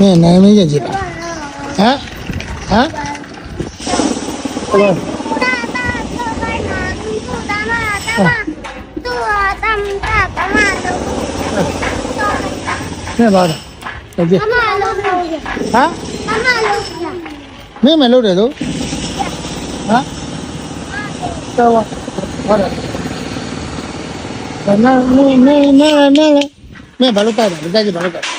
မင်းနိုင်မင်းကြည့်ပါဟမ်ဟမ်ဟယ်လိုနဲ့ပါတော့တကယ်အမလုံးပြဟမ်အမလုံးပြမင်းမလုပ်တယ်လို့ဟမ်တော်ပါဟုတ်တယ်နာနာနာနာမင်းဘာလို့ပတ်တယ်ဒီကြိုက်ဘာလို့ပတ်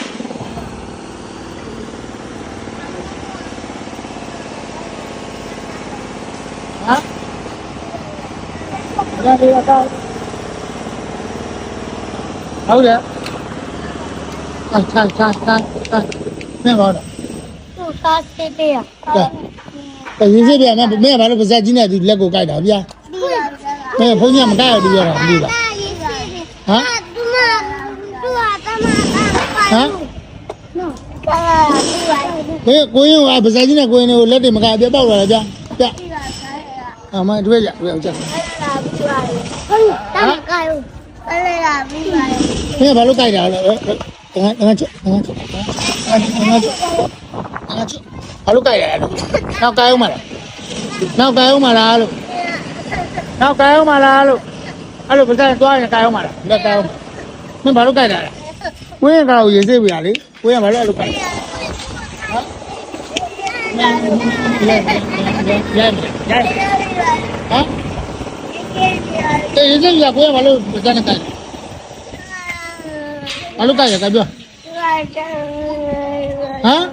ဒါလေးတော့ဟုတ်တယ်။ဆက်ဆက်ဆက်ဆက်ဆက်မင်းပါတော့သူ့စားစစ်ပေးရ။တရင်စစ်ပြန်နော်မင်းကဘာလို့ပါဇက်ကြီးနဲ့သူလက်ကိုကိုက်တာဗျာ။မင်းဖုန်းညမကိုက်ရဘူးရတာဘူးလား။ဟမ်သူမသူကတမဟမ်ဟဲ့ကိုရင်ကပါဇက်ကြီးနဲ့ကိုရင်ကိုလက်တွေမကိုက်ပြတ်ပေါက်လာတာဗျာ။ပြ။ အမတွေ့ရတွေ့အောင်ကြက်လာပြီးပါလေဟုတ်တာကာယအလဲလာပြီးပါလေဘယ်ဘာလို့ကြိုက်တာလဲငါငါချက်ငါချက်ငါချက်ငါချက်ဘာလို့ကြိုက်ရလဲနောက်ကြိုက်အောင်မလားနောက်ကြိုက်အောင်မလားလို့နောက်ကြိုက်အောင်မလားလို့အဲ့လိုပစံသွားရင်ကြိုက်အောင်မလားလက်ကြိုက်အောင်မင်းဘာလို့ကြိုက်တာလဲဝင်းကောင်ရေစိတ်ပြရလေဝင်းကဘာလို့အဲ့လိုကြိုက် လဲရိုက်ရိုက်ရိုက်ဟမ်တေးရင်ရကိုရဘာလို့စနေကြတယ်ဘာလို့ကြရကြပြောဟမ်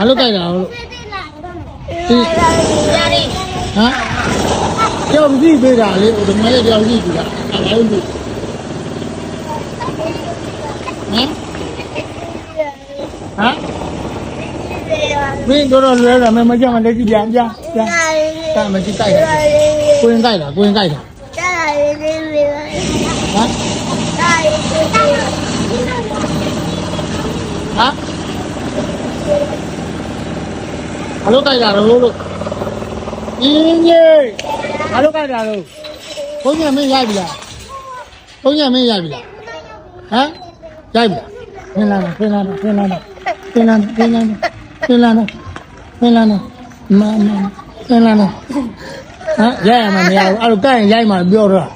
ဘာလို့လဲအမေစကားကြားပြောစကားကြားပြောဘာလို့ကြတယ်ပြောတက်ပတ်တက်ပတ်တက်ပတ်ကဟေးဘာလို့လို့လားဘာလို့ကြတယ်ဘာလို့ကြတယ်လို့ဟမ်ကြောက်ကြည့်ပေးတာလေဒီမလေးကြောက်ကြည့်ကြည့်တာအဲ့ဒါလို့ဟမ်ဟမ်မင်းတို့တော့လွဲတာမမကြောက်မလက်ကြည့်ပြန်ပြန်ပြန်ကမကြည့်တိုက်တာကိုရင်တိုက်တာကိုရင်တိုက်တာဟမ် ဘာလို့တိုက်တာလို့လို့အင်းကြီးဘာလို့တိုက်တာလို့ဘုန်းကြီးမင်းရိုက်ပြီလားဘုန်းကြီးမင်းရိုက်ပြီလားဟမ်ရိုက်ပြီလားဖင်လာတော့ဖင်လာတော့ဖင်လာတော့ဖင်လာတော့ဖင်လာတော့ဖင်လာတော့ဖင်လာတော့မမဖင်လာတော့ဟမ်ရိုက်ရမှာမရဘူးအဲ့လိုတိုက်ရင်ရိုက်မှာပြောတော့